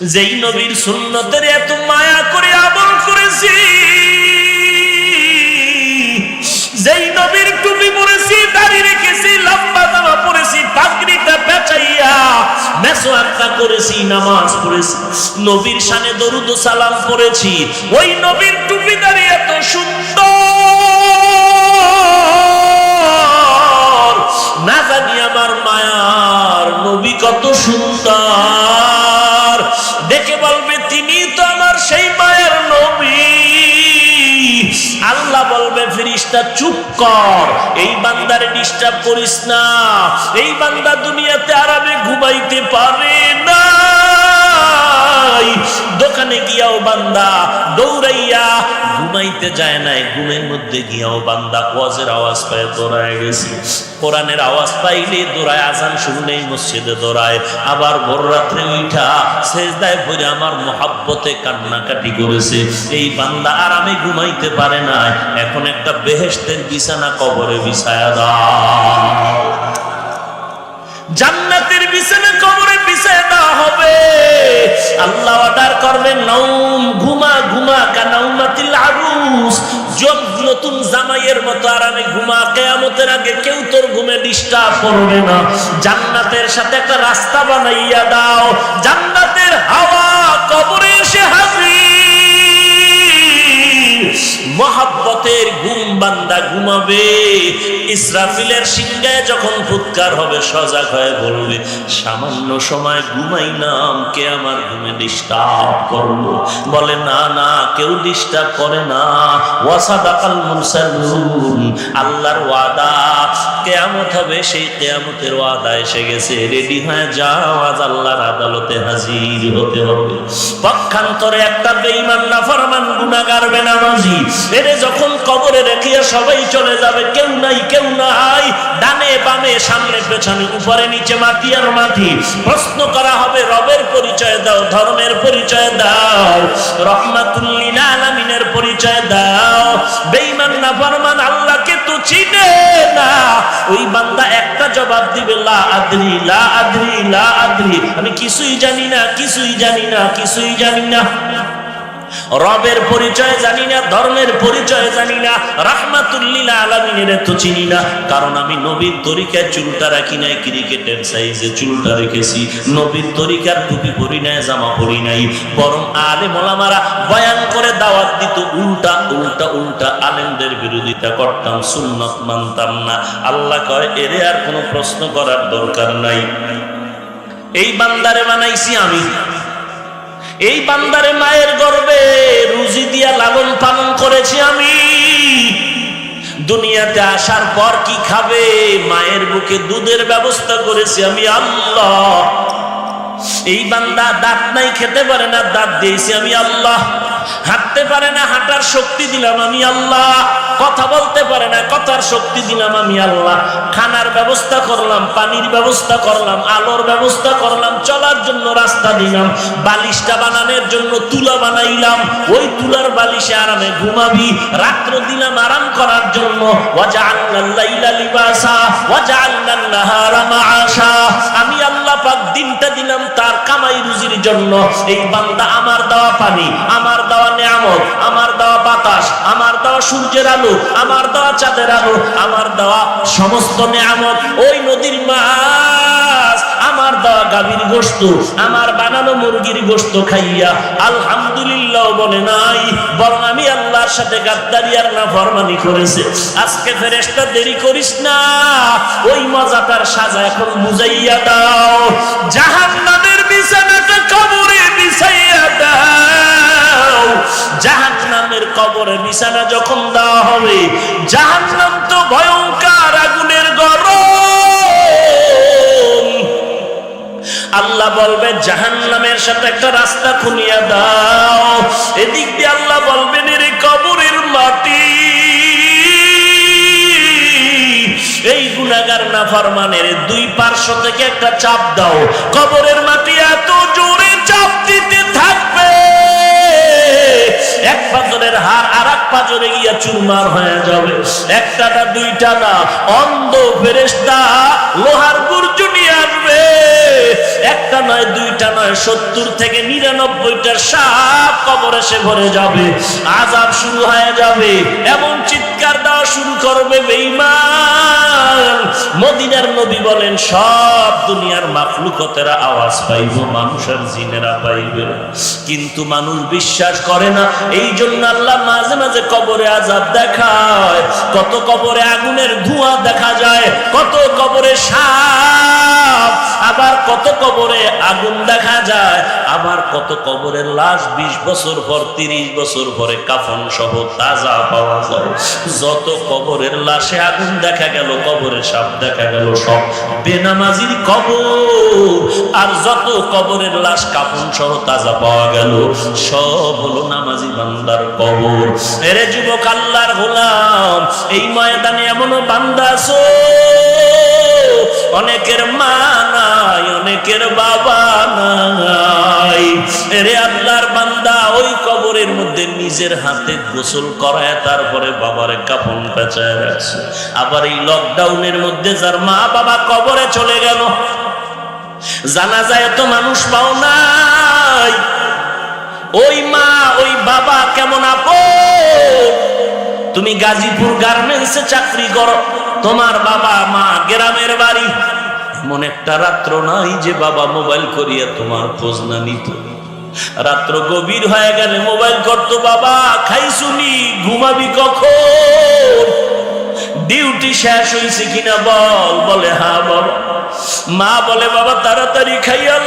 যেই নবীর সুন্নতের এত মায়া করে আবল করেছি, যেই নবীর টুপি পরেছি, দাড়ি রেখেছি, লম্বা জামা পরেছি, পাগড়িটা পেঁচাইয়া নামাজ পড়েছি, নবীর সানে দরুদ সালাম পড়েছি, ওই নবীর টুপি দাঁড়িয়ে এত চুপ কর। এই বান্দারে ডিস্টার্ব করিস না। এই বান্দা দুনিয়াতে আরামে ঘুমাইতে পারে না। দোকানে গিয়াও বান্দা, দৌড়াইয়া ঘুমাইতে যায় নাই, ঘুমের মধ্যে গিয়াও বান্দা, ওয়াজের আওয়াজ পায় দৌড়ায় গেছি। কোরআনের আওয়াজ পাইলে দৌড়ায়, আজান শুনলেই মসজিদে দৌড়ায়। আবার ভোর রাত্রে উঠা শেষদায় পরে আমার মহাব্বতে কান্নাকাটি করেছে। এই বান্দা আর আমি ঘুমাইতে পারে না এখন একটা বেহেস্তের বিছানা কবরে বিছায়া দাও। জান্নাতের বিছানা বিছায় দেওয়া হবে। আল্লাহ অর্ডার করবেন নৌম ঘুমা ঘুমা কানাউমাতিল আরুস। যোগ নতুন জামাইয়ের মতো আরামে ঘুমা, কেয়ামতের আগে কেউ তোর ঘুমে ডিস্টার্ব করবে না। জান্নাতের সাথে একটা রাস্তা বানাইয়া দাও। জান্নাতের হাওয়া কবরে এসে হাজির। মহাব্বতের ঘুম বান্দা ঘুমাবে। ইসরাফিলের সিংহায় যখন ফুৎকার হবে, সজাগ হয়ে বলবে, সামান্য সময় ঘুমাই নাম কে আমার ঘুমে ডিস্টার্ব করল? বলে, না না, কেউ ডিস্টার্ব করে না। ওয়াসাদাকাল মুরসালুন, আল্লাহর ওয়াদা। কেয়ামত হবে, সেই কেয়ামতের ওয়াদা এসে গেছে। রেডি হয়ে যাও, আজ আল্লাহর আদালতে হাজির হতে হবে। পক্ষান্তরে একটা বেঈমান, নাফরমান, গুনাহগার, বেনামাজি এরে যখন কবরে রেখিয়া সবাই চলে যাবে, কেউ নাই কেউ নাই। ডানে বামে, সামনে পেছনে, উপরে নিচে মাটি আর মাটি। প্রশ্ন করা হবে, রবের পরিচয় দাও, ধর্মের পরিচয় দাও। রহমাতুল্লিল আলামিনের পরিচয় দাও। বেঈমান, নাফরমান, আল্লাহকে তো চিনে না। ওই বান্দা একটা জবাব দিবে, লা আদরি লা আদরি লা আদরি। আমি কিছুই জানি না, কিছুই জানি না, কিছুই জানি না। রবের পরিচয় জানি না, ধর্মের পরিচয় জানি না, রাহমাতুল্লিল আলামিনের তো চিনি না। কারণ আমি নবীর তরিকায় চুলটা রাখি নাই, ক্রিকেটের সাইজে চুলটা রেখেছি। নবীর তরিকার টুপি পরি নাই, জামা পরি নাই। বরং আলে মোলামারা বয়ান করে দাওয়াত দিত, উল্টা উল্টা উল্টা আলেমদের বিরোধিতা করতাম, সুন্নত মানতাম না। আল্লাহ কয়, এরে আর কোনো প্রশ্ন করার দরকার নাই। এই বান্দারে বানাইছি আমি। এই বান্দারে মায়ের গর্বে রুজি দিয়া লালন পালন করেছি আমি। দুনিয়াতে আসার পর কি খাবে? মায়ের বুকে দুধের ব্যবস্থা করেছি আমি, আল্লাহ। এই বান্দা দাঁত নাই, খেতে পারে না, দাঁত দিয়েছি আমি, আল্লাহ। হাঁটতে পারে না, হাঁটার শক্তি দিলাম আমি আল্লাহ। কথা বলতে পারে না, কথার শক্তি দিলাম আমি আল্লাহ। খানার ব্যবস্থা করলাম, পানির ব্যবস্থা করলাম, আলোর ব্যবস্থা করলাম, চলার জন্য রাস্তা দিলাম, বালিশটা বানানোর জন্য তুলা বানাইলাম। ওই তুলার বালিশে আরামে ঘুমাবি, রাত্র দিলাম আরাম করার জন্য। আমি পাক দিনটা দিলাম তার কামাই রুজির জন্য। এই বান্দা আমার দেওয়া পানি, আমার দেওয়া নিয়ামত, আমার দেওয়া বাতাস, আমার দেওয়া সূর্যের আলো, আমার দেওয়া চাঁদের আলো, আমার দেওয়া সমস্ত নিয়ামত ওই নদীর আমার দেওয়া গাভীর গোস্ত আমার বানানো মুরগির গোস্ত খাইয়া আলহামদুলিল্লাহ বলে নাই, বরং আমি আল্লাহর সাথে না ফরমানি করেছে। আজকে ফেরেশতা দেরি করিস না, ওই মজাটার সাজা এখন বুঝাইয়া দাও। জাহান্নামের বিছানাটা কবরে বিছাইয়া দাও। জাহান্নামের কবরে বিছানা যখন দেওয়া হবে, জাহান্নাম তো আল্লাহ বলবে, জাহান্নামের সাথে একটা রাস্তা খুনিয়া দাও। এদিক দিয়ে আল্লাহ বলবেন রে কবরের মাটি। এই গুনাগার না ফরমানের দুই পার্শ্ব থেকে একটা চাপ দাও। কবরের মাটি এত জোরে চাপ দিতে থাকবে। এক পাথরের হার আর এক পাথরে গিয়া চুরমার হয়ে যাবে। একটা না দুইটা না অন্ধ ফেরেস্তা লোহার গুর্জু একটা নয়, দুইটা নয়, সত্তর থেকে নিরানব্বইটা সাপ কবর এসে ভরে যাবে আজাব শুরু হয়ে যাবে, এমন চিৎকার দেওয়া শুরু করবে, বেঈমান। মদিনার নবী বলেন, সব দুনিয়ার মাফলুকতেরা আওয়াজ পাইব, মানুষের জিনেরা পাইবে কিন্তু মানুষ বিশ্বাস করে না এই জন্য আল্লাহ মাঝে মাঝে কবরে আজাব দেখায়। কত কবরে আগুনের ধোঁয়া দেখা যায়, কত কবরে সাপ আবার কত কবরে আগুন দেখা যায়, আবার কত কবরের লাশ বিশ বছর পর, তিরিশ বছর পরে কাফন সহ তাজা পাওয়া যায়। যত কবরের লাশে আগুন দেখা গেল সাপ দেখা গেল, সব বেনামাজির কবর। আর যত কবরের লাশ কাফন সহ তাজা পাওয়া গেল, সব হলো নামাজি বান্দার কবর। এরে যুবক আল্লাহর এই ময়দানে এমনও বান্দা আছো। অনেকের মা নাই, অনেকের বাবা নাই। এরে আল্লাহর বান্দা, ওই কবরের মধ্যে নিজের হাতে গোসল করায়, তারপরে বাবারে কাপন পেঁচায় রাখছে। আবার এই লকডাউনের মধ্যে যার মা বাবা কবরে চলে গেল। জানা যায় তো মানুষ পাও নাই। ওই মা, ওই বাবা কেমন আপন? তুমি গাজীপুর গার্মেন্টসে চাকরি করো। তোমার বাবা মা গ্রামের বাড়ি। এমন একটা রাত্র নাই যে বাবা মোবাইল করিয়া তোমার খোঁজ না নিত। রাত্র গভীর হয়ে গেলে মোবাইল করতো, বাবা খাই শুনি ঘুমাবি কখন? ডিউটি শেষ হয়েছে কিনা বল? বলে হা বাবা। মা বলে, বাবা, তাড়াতাড়ি খাইয়া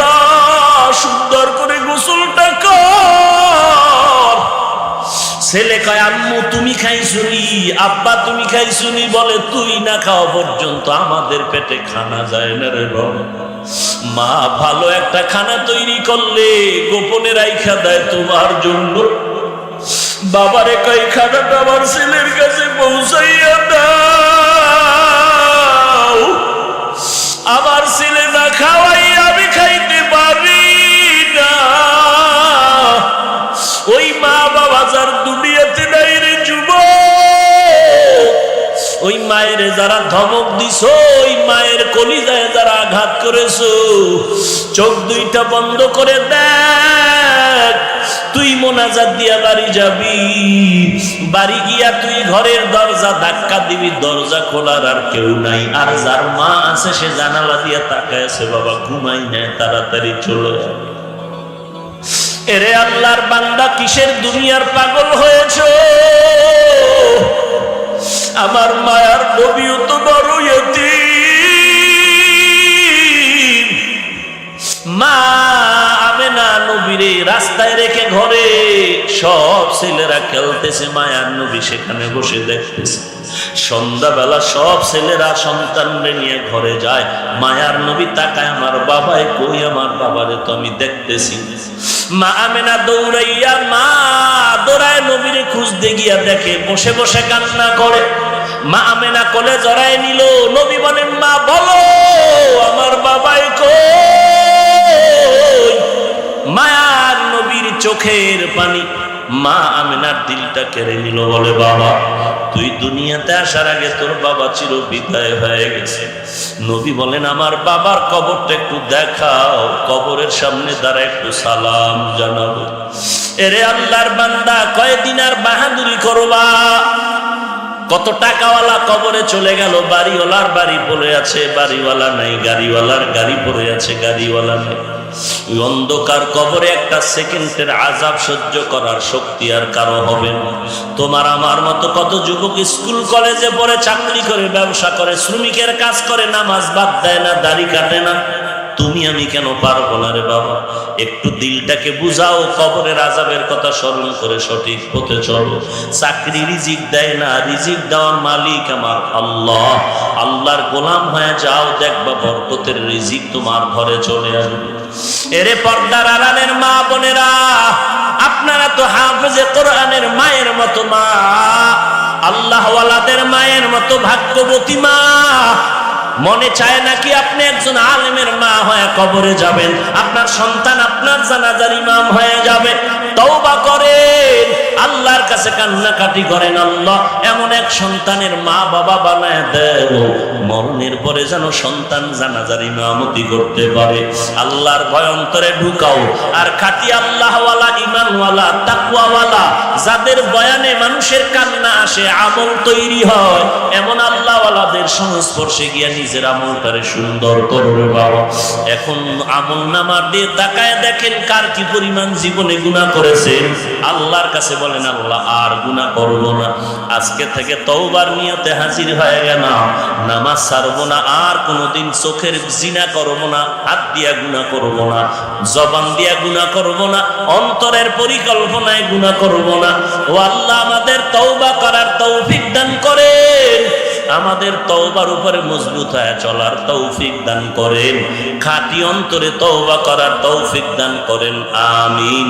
ছেলে কয়, আম্মু, তুমি খাই শুনি আব্বা, তুমি খাই শুনি বলে, তুই না খাওয়া পর্যন্ত আমাদের পেটে খানা যায় না রে মা, ভালো একটা খানা তৈরি করলে গোপনে রাইখা দেয় তোমার জন্য। বাবারে কই খানাটা আমার ছেলের কাছে পৌঁছাইয়া দাও। আমার ছেলে না খাওয়াই যারা ধমক দিছ, ওই মায়ের কলিজায় যারা আঘাত করেছ, চোখ দুইটা বন্ধ করে দেখ, তুই মোনাজাত দিয়া বাড়ি যাবি। বাড়ি গিয়া তুই ঘরের দরজা ধাক্কা দিবি, দরজা খোলার আর কেউ নাই। আর যার মা আছে, সে জানালা দিয়া তাকায় আছে, বাবা, ঘুমাই নেয় তাড়াতাড়ি চলে। এরে আল্লাহর বান্দা, কিসের দুনিয়ার পাগল হয়েছ? আমার মায়ার নবীও তো বড়। মা আমেনা নবীরে রাস্তায় রেখে ঘরে সব ছেলেরা খেলতেছে, মায়ার নবী সেখানে বসে দেখতেছে। সন্ধ্যাবেলা সব ছেলেরা সন্তানরে নিয়ে ঘরে যায়, মায়ার নবী তাকায়, আমার বাবাই কই? আমার বাবারে তো আমি দেখতেছি। মা আমেনা দৌড়াইয়া, মা দৌড়ায় নবীরে খুঁজতে গিয়া দেখে, বসে বসে কান্না করে। মা আমেনা কোলে জড়ায় নিল, নবী বলেন, মা, বলো, আমার বাবাই কই? মায়ার নবীর চোখের পানি মা আমিনার দিলটা কেড়ে নিল, বলে, বাবা, তুই দুনিয়াতে আসার আগে তোর বাবা চির বিদায় হয়ে গেছে। নবী বলেন, আমার বাবার কবরটা একটু দেখাও, কবরের সামনে দ্বারা একটু সালাম জানাব। এরে আল্লাহর বান্দা, কয়দিন আর বাহাদুরি করবা? কত টাকাওয়ালা কবরে চলে গেল, বাড়িওয়ালার বাড়ি পড়ে আছে, বাড়িওয়ালা নাই, গাড়িওয়ালার গাড়ি পড়ে আছে, গাড়িওয়ালা নেই। ওই অন্ধকার কবরে একটা সেকেন্ডের আজাব সহ্য করার শক্তি আর কারও হবে না। তোমার আমার মতো কত যুবক স্কুল, কলেজে পড়ে, চাকরি করে, ব্যবসা করে, শ্রমিকের কাজ করে, নামাজ বাদ দেয় না, দাড়ি কাটে না। তুমি আমি কেন পারব না রে বাবা? একটু দিলটাকে বুঝাও, কবরের আজাবের কথা স্মরণ করে সঠিক পথে চলো। চাকরি রিজিক দেয় না, রিজিক দেওয়ার মালিক আমার আল্লাহ। আল্লাহর গোলাম হয়ে যাও, দেখবা বরকতের রিজিক তোমার ঘরে চলে আসবে। এরে পর্দার আড়ালের মা বোনেরা, আপনারা তো হাফেজে কোরআনের মায়ের মতো মা। আল্লাহওয়ালাদের মায়ের মতো ভাগ্যবতী মা। মনে চায় নাকি আপনি একজন আলেমের মা হয়ে কবরে যাবেন। আপনার সন্তান, আপনার জানাজার ইমাম হয়ে আল্লাহর কাছে কান্নাকাটি করেন, আল্লাহ, এমন এক সন্তানের মা বাবা বানায় দেব মরণের পরে যেন সন্তান জানাজার ইমামতি করতে পারে। আল্লাহর ভয়ন্তরে ঢুকাও। আর খাটি আল্লাহওয়ালা ইমানওয়ালা তাকুয়াওয়ালা যাদের বয়ানে মানুষের কান্না আসে, আমল তৈরি হয়, এমন আল্লাহওয়ালাদের সংস্পর্শে গিয়া নিজের আমলটারে সুন্দর করবে বাবা। এখন আমল নামার দিয়ে তাকায় দেখেন কার কি পরিমাণ জীবনে গুণা করেছেন। আল্লাহর কাছে বলেন আল্লাহ আর গুণা করব না। আজকে থেকে তওবার নিয়তে হাজির হয়ে গেল। নামাজ ছাড়বো না, আর কোনোদিন চোখের জিনা করব না, হাত দিয়া গুণা করব না, জবান দিয়া গুণা করব না, অন্তরের পরিকল্পনায় গুণা করব না। ও আল্লাহ, আমাদের তওবা করার তৌফিক দান করেন। আমাদের তওবার উপরে মজবুত হয়ে চলার তৌফিক দান করেন। খাঁটি অন্তরে তওবা করার তৌফিক দান করেন। আমিন।